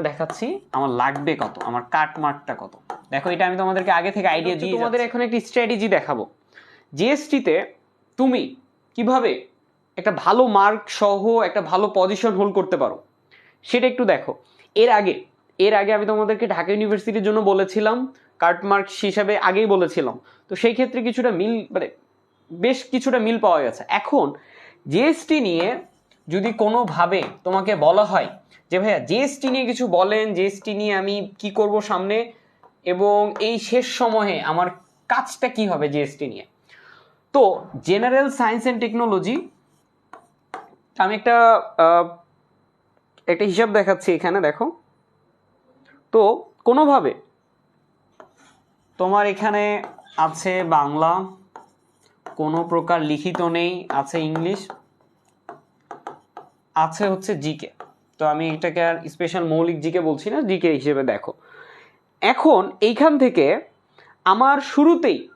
এখানে দেখাচ্ছি। আমার লাগবে কত? আমার কাট মার্কটা কত? দেখো এটা আমি তোমাদেরকে আগে থেকে আইডিয়া দিয়ে তোমাদের এখন একটি স্ট্র্যাটেজি দেখাবো। জিএসটিতে তুমি কীভাবে একটা ভালো মার্ক সহ একটা ভালো পজিশন হোল্ড করতে পারো সেটা একটু দেখো। এর আগে এর আগে আমি তোমাদেরকে ঢাকা ইউনিভার্সিটির জন্য বলেছিলাম কার্ট মার্ক হিসাবে আগেই বলেছিলাম। তো সেই ক্ষেত্রে কিছুটা মিল মানে বেশ কিছুটা মিল পাওয়া গেছে। এখন জিএসটি নিয়ে যদি কোনোভাবে তোমাকে বলা হয় যে, ভাইয়া জিএসটি নিয়ে কিছু বলেন জিএসটি নিয়ে আমি কি করব সামনে? এবং এই শেষ সময়ে আমার কাজটা কি হবে জিএসটি নিয়ে? তো জেনারেল সায়েন্স অ্যান্ড টেকনোলজি আমি একটা একটা হিসাব দেখাচ্ছি এখানে, দেখো। তো, কোনোভাবে তোমার এখানে আছে বাংলা, কোনো প্রকার লিখিত নেই, আছে ইংলিশ। আছে হচ্ছে জিকে। তো আমি এটাকে আর স্পেশাল মৌলিক জিকে বলছি না, জিকে হিসেবে দেখো। এখন এইখান থেকে আমার শুরুতেই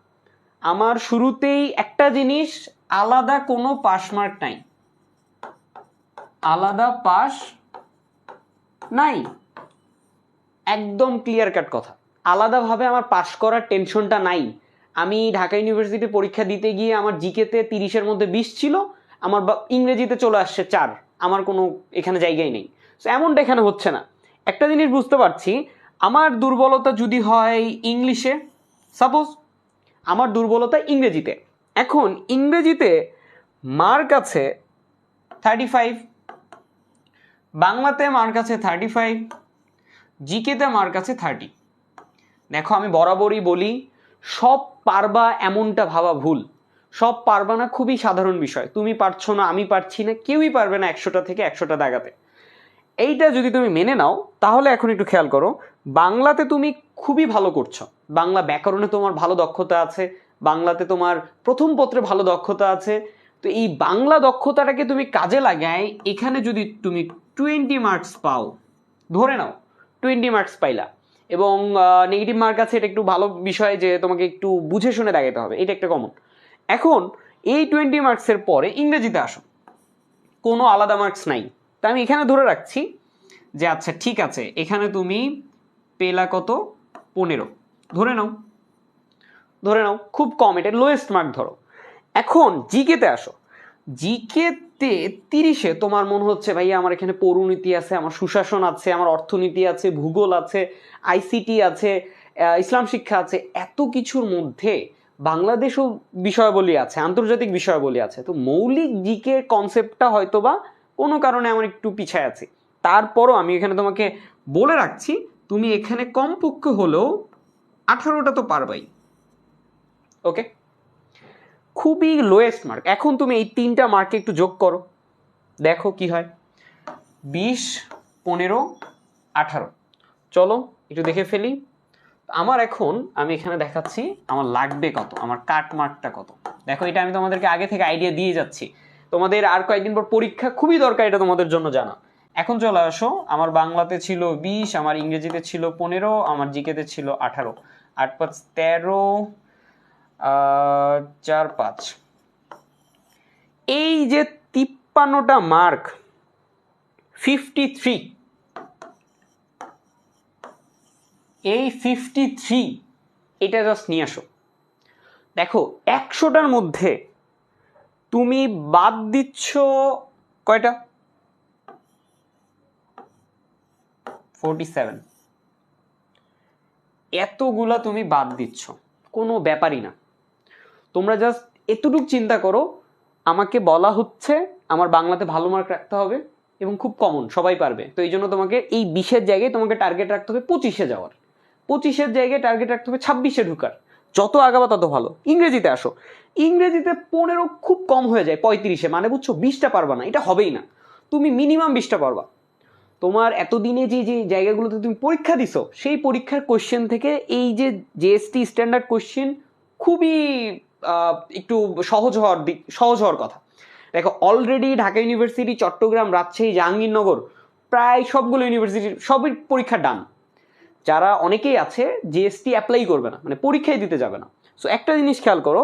আমার শুরুতেই একটা জিনিস আলাদা কোনো পাস মার্ক নাই। আলাদা পাস নাই। একদম ক্লিয়ার কাট কথা। আলাদাভাবে আমার পাস করার টেনশনটা নাই। আমি ঢাকা ইউনিভার্সিটি পরীক্ষা দিতে গিয়ে আমার জিকেতে তিরিশের মধ্যে বিশ ছিল, আমার ইংরেজিতে চলে আসছে চার। আমার কোনো এখানে জায়গাই নেই। So, এমনটা এখানে হচ্ছে না। একটা জিনিস বুঝতে পারছি আমার দুর্বলতা যদি হয় ইংলিশে সাপোজ আমার দুর্বলতা ইংরেজিতে। এখন ইংরেজিতে মার্ক আছে থার্টি ফাইভ বাংলাতে মার্ক আছে থার্টি ফাইভ জিকেতে মার্ক আছে থার্টি দেখো আমি বরাবরই বলি সব পারবা এমনটা ভাবা ভুল। সব পারবা না, খুবই সাধারণ বিষয়। তুমি পারছ না, আমি পারছি না, কেউই পারবে না একশোটা থেকে একশোটা দাগাতে। এইটা যদি তুমি মেনে নাও, তাহলে এখন একটু খেয়াল করো, বাংলাতে তুমি খুবই ভালো করছ। বাংলা ব্যাকরণে তোমার ভালো দক্ষতা আছে, বাংলাতে তোমার প্রথম পত্রে ভালো দক্ষতা আছে। তো এই বাংলা দক্ষতাটাকে তুমি কাজে লাগায়, এখানে যদি তুমি টোয়েন্টি মার্কস পাও, ধরে নাও টোয়েন্টি মার্কস পাইলা। এবং নেগেটিভ মার্ক আছে, এটা একটু ভালো বিষয় যে তোমাকে একটু বুঝে শুনে দেখাতে হবে, এটা একটা কমন এখন এই টোয়েন্টি মার্কসের পরে ইংরেজিতে আসো কোনো আলাদা মার্কস নাই। তা আমি এখানে ধরে রাখছি যে আচ্ছা ঠিক আছে, এখানে তুমি পেলা কত? পনেরো। ধরে নাও। ধরে নাও, খুব কম, এটা লোয়েস্ট মার্ক ধরো। এখন জিকেতে আসো। জিকেতে তিরিশে তোমার মনে হচ্ছে, ভাইয়া, আমার এখানে পৌরনীতি আছে, আমার সুশাসন আছে, আমার অর্থনীতি আছে, ভূগোল আছে আইসিটি আছে ইসলাম শিক্ষা আছে। এত কিছুর মধ্যে বাংলাদেশও বিষয়াবলী আছে, আন্তর্জাতিক বিষয়াবলী আছে। তো মৌলিক জিকে কনসেপ্টটা হয়তো বা কোনো কারণে আমার একটু পিছায় আছে। তারপরও আমি এখানে তোমাকে বলে রাখছি, তুমি এখানে কমপক্ষে হলেও আঠারোটা তো পারবাই। ওকে? খুবই লোয়েস্ট মার্ক এখন তুমি এই তিনটা মার্কে একটু যোগ করো। দেখো কি হয়। বিশ, পনেরো, আঠারো। চলো, একটু দেখে ফেলি। আমার এখন আমি এখানে দেখাচ্ছি আমার লাগবে কত, আমার কাট মার্কটা কত। দেখো, এটা আমি তোমাদেরকে আগে থেকে আইডিয়া দিয়ে যাচ্ছি। তোমাদের আর কয়েকদিন পর পরীক্ষা খুবই দরকার এটা তোমাদের জন্য জানা। এখন চলে আসো, আমার বাংলাতে ছিল বিশ, আমার ইংরেজিতে ছিল পনেরো, আমার জিকেতে ছিল আঠারো। আট পাঁচ তেরো চার পাঁচ। এই যে তিপ্পান্নটা মার্ক ফিফটি থ্রি এই ফিফটি থ্রি এটা জাস্ট নিয়ে আসো। দেখো, একশোটার মধ্যে তুমি বাদ দিচ্ছ কয়টা? ফোরটি সেভেন এতগুলা তুমি বাদ দিচ্ছ, কোনো ব্যাপারই না। তোমরা জাস্ট এতটুকু চিন্তা করো, আমাকে বলা হচ্ছে আমার বাংলাতে ভালো মার্ক রাখতে হবে এবং খুব কমন সবাই পারবে। তো এই জন্য তোমাকে এই বিশের জায়গায় তোমাকে টার্গেট রাখতে হবে পঁচিশে যাওয়ার। পঁচিশের জায়গায় টার্গেট রাখতে হবে, ছাব্বিশে ঢুকার। যত আগাবা তত ভালো। ইংরেজিতে আসো। ইংরেজিতে পনেরো খুব কম হয়ে যায়, পঁয়ত্রিশে। মানে বুঝছ, বিশটা পারবা না। এটা হবেই না। তুমি মিনিমাম বিশটা পারবা। তোমার এতদিনে যে যে জায়গাগুলোতে তুমি পরীক্ষা দিছো, সেই পরীক্ষার কোশ্চেন থেকে এই যে জিএসটি স্ট্যান্ডার্ড কোশ্চেন খুবই একটু সহজ হওয়ার দিক, সহজ হওয়ার কথা। দেখো অলরেডি ঢাকা ইউনিভার্সিটি চট্টগ্রাম, রাজশাহী, জাহাঙ্গীরনগর, প্রায় সবগুলো ইউনিভার্সিটির সবই পরীক্ষা ডান যারা অনেকেই আছে জিএসটি অ্যাপ্লাই করবে না মানে পরীক্ষায় দিতে যাবে না। সো একটা জিনিস খেয়াল করো,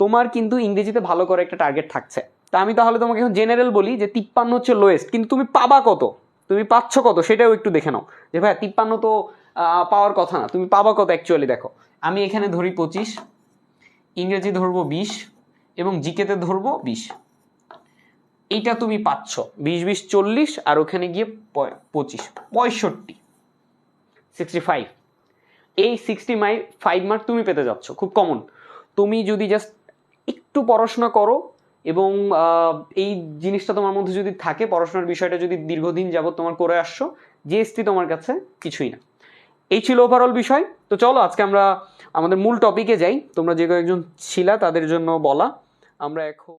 তোমার কিন্তু ইংরেজিতে ভালো করে একটা টার্গেট থাকছে। তা আমি তাহলে তোমাকে এখন জেনারেল বলি যে তিপ্পান্ন হচ্ছে লোয়েস্ট কিন্তু তুমি পাবা কত? তুমি পাচ্ছ কত? সেটাও একটু দেখে নাও। যে ভাই তিপ্পান্ন তো পাওয়ার কথা না, তুমি পাবা কত অ্যাকচুয়ালি দেখো। আমি এখানে ধরি পঁচিশ, ইংরেজি ধরবো বিশ, এবং জিকেতে ধরবো বিশ। এইটা তুমি পাচ্ছ, বিশ বিশ, চল্লিশ, আর ওখানে গিয়ে পঁচিশ, পঁয়ষট্টি। সিক্সটি ফাইভ এই সিক্সটি মাই ফাইভ মার্ক তুমি পেতে যাচ্ছ, খুব কমন তুমি যদি জাস্ট একটু পড়াশোনা করো এবং এই জিনিসটা তোমার মধ্যে যদি থাকে, পড়াশোনার বিষয়টা যদি দীর্ঘদিন যাবৎ তোমার করে আসছো জিএসটি তোমার কাছে কিছুই না। এই ছিল ওভারঅল বিষয়। তো চলো, আজকে আমরা আমাদের মূল টপিকে যাই। তোমরা যে কয়েকজন ছিলা, তাদের জন্য বলা। আমরা এখন